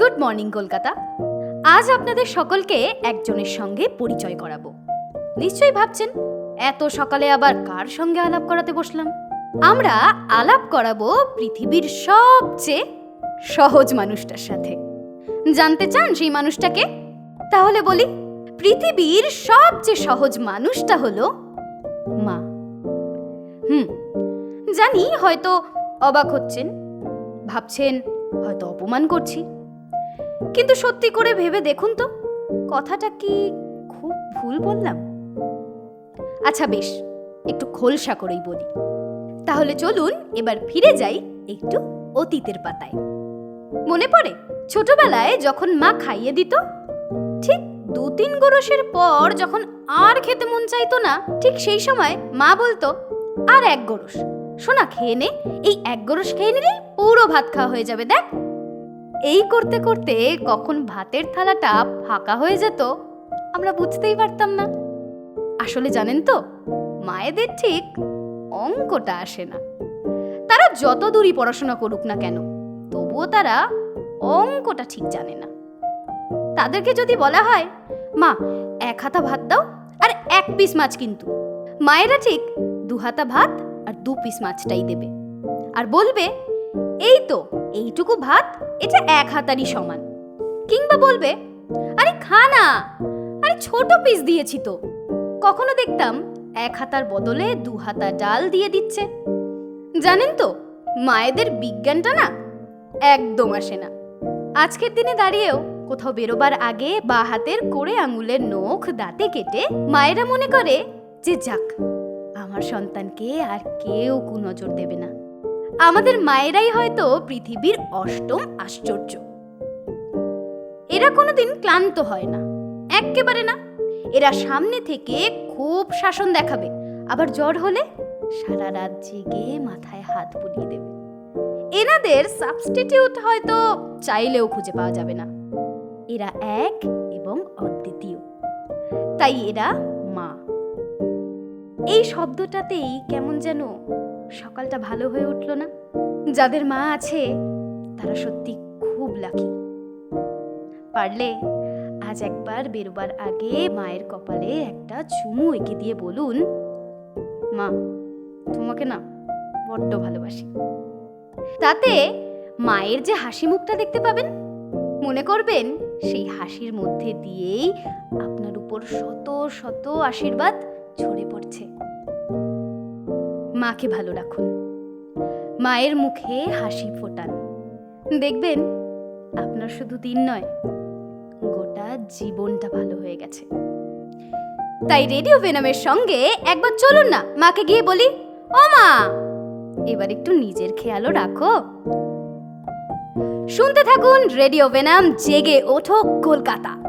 Good morning Kolkata আজ আপনাদের সকলকে একজনের সঙ্গে পরিচয় করাবো। নিশ্চয়ই ভাবছেন, এত সকালে আবার কার সঙ্গে আলাপ করাতে বসলাম? আমরা আলাপ করাবো পৃথিবীর সবচেয়ে সহজ মানুষটার সাথে। জানতে চান সেই মানুষটাকে? তাহলে বলি, পৃথিবীর সবচেয়ে সহজ মানুষটা হলো মা। হুম, জানি হয়তো অবাক হচ্ছেন, ভাবছেন হয়তো অপমান করছি। কিন্তু সত্যি করে ভেবে দেখুন তো, কথাটা কি খুব ভুল বললাম? আচ্ছা বেশ, একটু খোলসা করেই বলি। তাহলে চলুন, এবার ফিরে যাই একটু অতীতের পাতায়। মনে পড়ে, ছোটবেলায় যখন মা খাইয়ে দিত, ঠিক দু তিন গোরসের পর যখন আর খেতে মন চাইতো না, ঠিক সেই সময় মা বলতো, আর এক গোরস শোনা খেয়ে নে, এই এক গোরস খেয়ে নিলেই পুরো ভাত খাওয়া হয়ে যাবে, দেখ। এই করতে করতে কখন ভাতের থালাটা ফাঁকা হয়ে যেত, আমরা বুঝতেই পারতাম না। আসলে জানেন তো, মায়েদের ঠিক অঙ্কটা আসে না। তারা যত দূরই পড়াশোনা করুক না কেন, তবুও তারা অঙ্কটা ঠিক জানে না। তাদেরকে যদি বলা হয়, মা, এক হাতা ভাত দাও আর এক পিস মাছ কিন্তু। মায়েরা ঠিক দু হাতা ভাত আর দু পিস মাছটাই দেবে। আর বলবে, এই তো এইটুকু ভাত, এটা এক হাতারই সমান। কিংবা বলবে, আরে খা না, আরে ছোট পিস দিয়েছি তো। কখনো দেখতাম এক হাতার বদলে দু হাতা ডাল দিয়ে দিচ্ছে। জানেন তো, মায়েদের বিজ্ঞানটা না একদম আসে না। আজকের দিনে দাঁড়িয়েও কোথাও বেরোবার আগে বা হাতের কোড়ে আঙুলের নখ দাঁতে কেটে মায়েরা মনে করে যে, যাক, আমার সন্তানকে আর কেউ কুনজর দেবে না। আমাদের মায়েরাই হয়তো পৃথিবীর অষ্টম আশ্চর্য। এরা কোনোদিন ক্লান্ত হয় না, এক্কেবারে না। এরা সামনে থেকে খুব শাসন দেখাবে, আবার জ্বর হলে সারা রাত জেগে মাথায় হাত বুলিয়ে দেবে। এনাদের সাবস্টিটিউট হয়তো চাইলেও খুঁজে পাওয়া যাবে না। এরা এক এবং অদ্বিতীয়। তাই এরা মা। এই শব্দটাতেই কেমন যেন সকালটা ভালো হয়ে উঠল না। যাদের মা আছে, তারা সত্যি খুব লাকি পারলে আজ একবার বেরোবার আগে মায়ের কপালে একটা চুমু এঁকে দিয়ে বলুন, মা, তোমাকে না বড্ড ভালোবাসি। তাতে মায়ের যে হাসি মুখটা দেখতে পাবেন, মনে করবেন সেই হাসির মধ্যে দিয়েই আপনার উপর শত শত আশীর্বাদ ঝরে পড়ছে। মাকে ভালো রাখুন। মায়ের মুখে হাসি ফোটান। দেখবেন, আপনার শুধু দিন নয়, গোটা জীবনটা ভালো হয়ে গেছে। তাই রেডিও ভেনামের সঙ্গে একবার চলুন না, মাকে গিয়ে বলি, ও মা! এবার একটু নিজের খেয়ালও রাখো। শুনতে থাকুন রেডিও ভেনাম জেগে ওঠো কলকাতা।